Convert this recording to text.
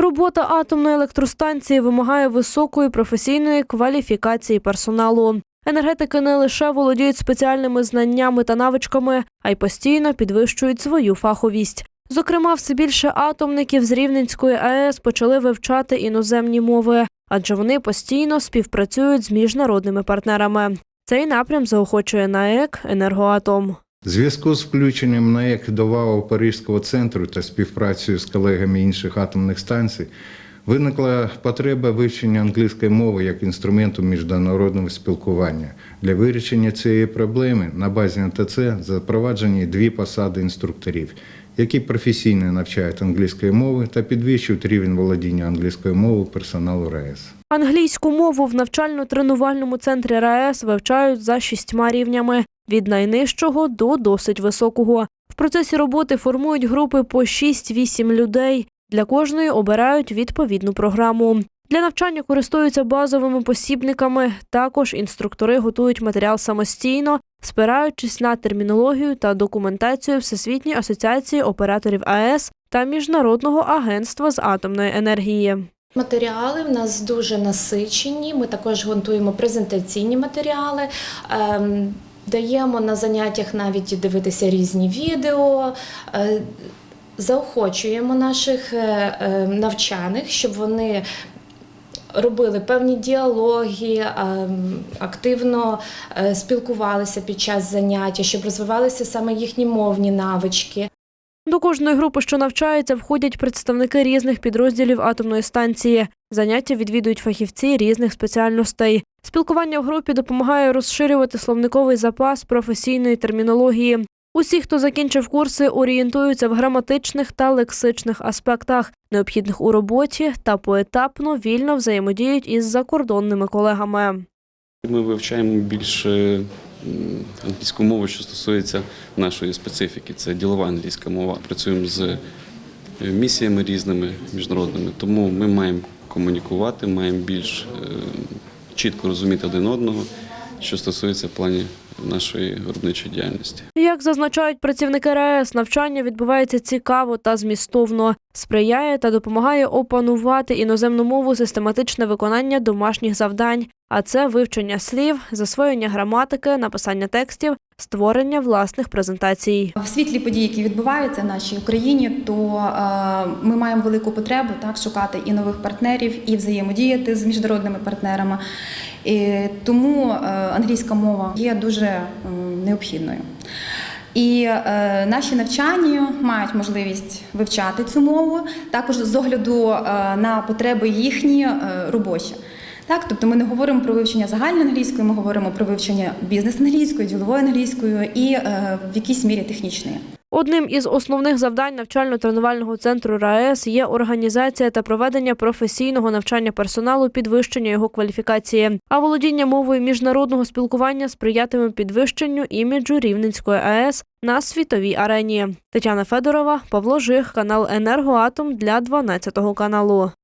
Робота атомної електростанції вимагає високої професійної кваліфікації персоналу. Енергетики не лише володіють спеціальними знаннями та навичками, а й постійно підвищують свою фаховість. Зокрема, все більше атомників з Рівненської АЕС почали вивчати іноземні мови, адже вони постійно співпрацюють з міжнародними партнерами. Цей напрям заохочує НАЕК «Енергоатом». Зв'язку з включенням НАЕК до ВАО Паризького центру та співпрацею з колегами інших атомних станцій виникла потреба вивчення англійської мови як інструменту міжнародного спілкування. Для вирішення цієї проблеми на базі НТЦ запроваджені дві посади інструкторів, які професійно навчають англійської мови та підвищують рівень володіння англійською мовою персоналу РАЕС. Англійську мову в навчально-тренувальному центрі РаЕС вивчають за шістьма рівнями від найнижчого до досить високого. В процесі роботи формують групи по 6-8 людей. Для кожної обирають відповідну програму. Для навчання користуються базовими посібниками. Також інструктори готують матеріал самостійно, спираючись на термінологію та документацію Всесвітньої асоціації операторів АЕС та Міжнародного агентства з атомної енергії. Матеріали в нас дуже насичені. Ми також готуємо презентаційні матеріали. Даємо на заняттях навіть дивитися різні відео. е, Заохочуємо наших е, е, навчаних, щоб вони робили певні діалоги, активно спілкувалися під час заняття, щоб розвивалися саме їхні мовні навички. До кожної групи, що навчається, входять представники різних підрозділів атомної станції. Заняття відвідують фахівці різних спеціальностей. Спілкування в групі допомагає розширювати словниковий запас професійної термінології. Усі, хто закінчив курси, орієнтуються в граматичних та лексичних аспектах, необхідних у роботі, та поетапно вільно взаємодіють із закордонними колегами. Ми вивчаємо більше англійську мову, що стосується нашої специфіки. Це ділова англійська мова. Працюємо з місіями різними міжнародними, тому ми маємо комунікувати, маємо більш е, чітко розуміти один одного, що стосується в плані нашої виробничої діяльності. Як зазначають працівники РаЕС, навчання відбувається цікаво та змістовно, сприяє та допомагає опанувати іноземну мову систематичне виконання домашніх завдань, а це вивчення слів, засвоєння граматики, написання текстів, створення власних презентацій. В світлі подій, які відбуваються в нашій Україні, то е, ми маємо велику потребу так шукати і нових партнерів, і взаємодіяти з міжнародними партнерами. І тому е, англійська мова є дуже необхідною. І е, наші навчання мають можливість вивчати цю мову, також з огляду е, на потреби їхні е, робочі. Так, тобто ми не говоримо про вивчення загальної англійської, ми говоримо про вивчення бізнес-англійської, ділової англійської і е, в якійсь мірі технічної. Одним із основних завдань навчально-тренувального центру РаЕС є організація та проведення професійного навчання персоналу, підвищення його кваліфікації. А володіння мовою міжнародного спілкування сприятиме підвищенню іміджу Рівненської АЕС на світовій арені. Тетяна Федорова, Павло Жих, канал Енергоатом для 12 каналу.